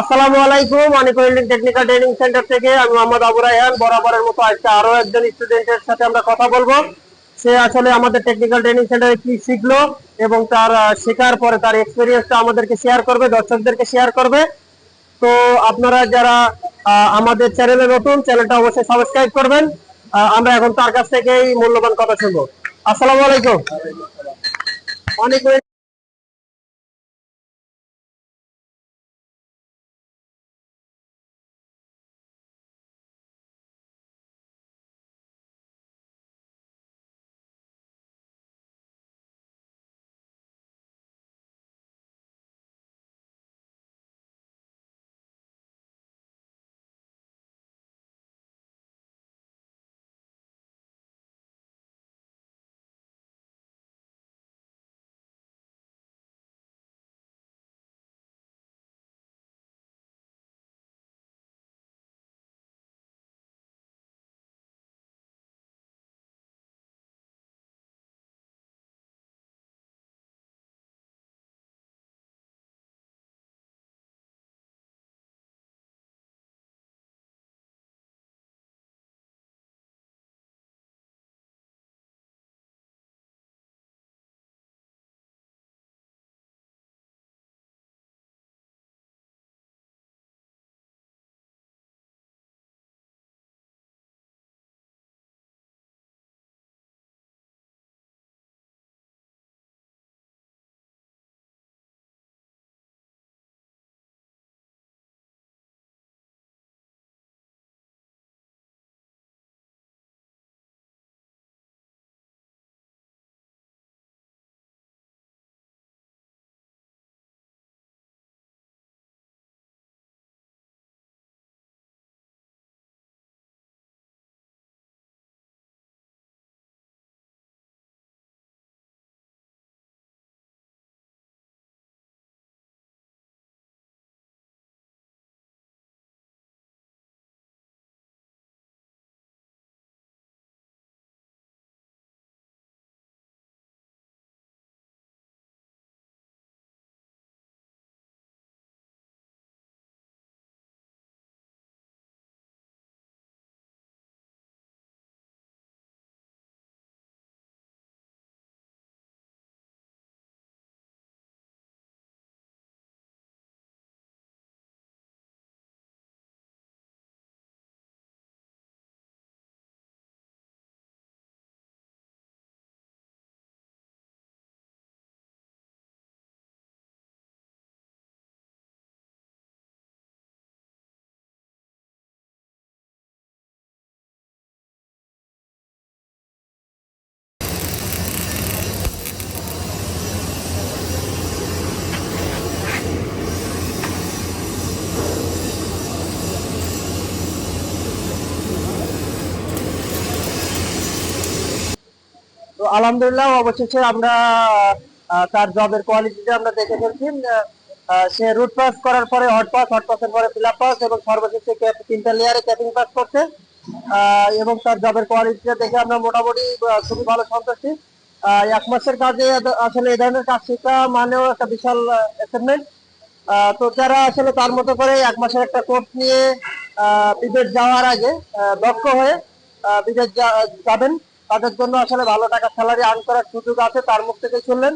আসসালামু আলাইকুম। অনেক ওয়েল্ডিং টেকনিক্যাল ট্রেনিং সেন্টার থেকে আমি মোহাম্মদ আবু রায়হান। বরাবরের মতো আজকে আরও একজন স্টুডেন্টের সাথে আমরা কথা বলব। সে আসলে আমাদের টেকনিক্যাল ট্রেনিং সেন্টারে কি শিখলো এবং তার শেখার পরে তার এক্সপিরিয়েন্সটা আমাদেরকে শেয়ার করবে, দর্শকদেরকে শেয়ার করবে। তো আপনারা যারা আমাদের চ্যানেলে নতুন চ্যানেলটা অবশ্যই সাবস্ক্রাইব করবেন। আমরা এখন তার কাছ থেকেই মূল্যবান কথা শুনব। আসসালামু আলাইকুম। অনেক আলহামদুলিল্লাহ, অবশেষে আমরা তার জবের কোয়ালিটিটা আমরা দেখে ফেলছি। সে রুট পাস করার পরে হট পাস হট পাসের পরে ফিলাপ পাস এবং সর্বশেষে তিনটা লেয়ারে ক্যাপিং পাস করছে। এবং তার জবের কোয়ালিটিটা দেখে আমরা মোটামুটি খুবই ভালো সন্তুষ্টি। এক মাসের কাজে আসলে এই ধরনের কাজ শেখা মানেও একটা বিশাল অ্যাচিভমেন্ট তো যারা আসলে তার মতো করে এক মাসের একটা কোর্স নিয়ে বিদেশ যাওয়ার আগে দক্ষ হয়ে বিদেশ যাবেন তাদের জন্য আসলে ভালো টাকা স্যালারি আর্ন করার সুযোগ আছে, তার মুখ থেকে শুনলেন।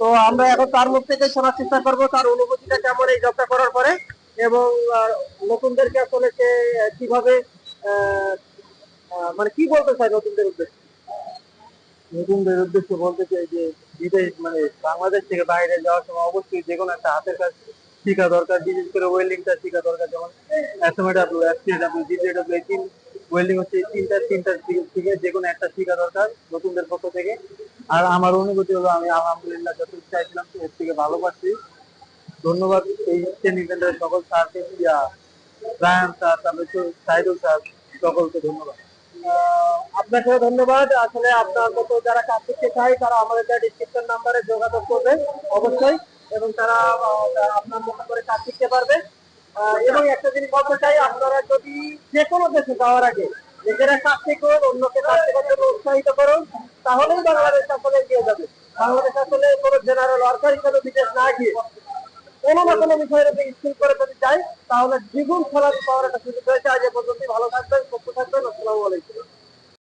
তো আমরা এখন তার মুখ থেকে শোনার চেষ্টা করব, তার অনুভূতিটা কেমন এই জবটা করার পরে এবং নতুনদেরকে আসলে সে কীভাবে মানে কি বলতে চাই নতুনদের উদ্দেশ্যে? নতুনদের উদ্দেশ্যে বলতে চাই যে, বিদেশ মানে বাংলাদেশ থেকে বাইরে যাওয়ার সময় অবশ্যই যে কোনো একটা হাতের কাজ শেখা দরকার, বিশেষ করে ওয়েল্ডিংটা শেখা দরকার। যেমন এসএমএডাব্লিউ এফসিডাব্লিউ জিডিডাব্লিউ এই তিন ওয়েল্ডিং হচ্ছে তিনটা তিনটা থেকে যে কোনো একটা শেখা দরকার নতুনদের পক্ষ থেকে। আর আমার অনুভূতি হলো আমি আলহামদুলিল্লাহ যতটুকু চাইছিলাম এর থেকে ভালো পাচ্ছি। ধন্যবাদ এই ট্রেনিং সেন্টারের সকল স্যারকে রায়ান স্যার তারপরে সাইদুল স্যার সকলকে ধন্যবাদ। আপনাকেও ধন্যবাদ। আসলে আপনার মতো যারা কাজ শিখতে চায়, তারা আমাদের ডিসক্রিপশন নাম্বারে যোগাযোগ করবেন, অবশ্যই। এবং তারা আপনার মতো করে কাজ শিখতে পারবে। এবং একটা জিনিস বলতে চাই, আপনারা যদি যে কোনো দেশে যাওয়ার আগে নিজেরা করুন অন্যকে করার জন্য উৎসাহিত করুন, তাহলেই বাংলাদেশ আসলে এগিয়ে যাবে। বাংলাদেশ আসলে কোনো জেনারেল ওয়ার্কার হিসেবে বিদেশ না গিয়ে কোনো না কোনো বিষয়ের যদি স্কুল করে যদি যায়, তাহলে দ্বিগুণ ফলাফল পাওয়ার একটা সুযোগ রয়েছে আজ পর্যন্ত ভালো থাকবেন, সুস্থ থাকবেন, আসসালামু আলাইকুম।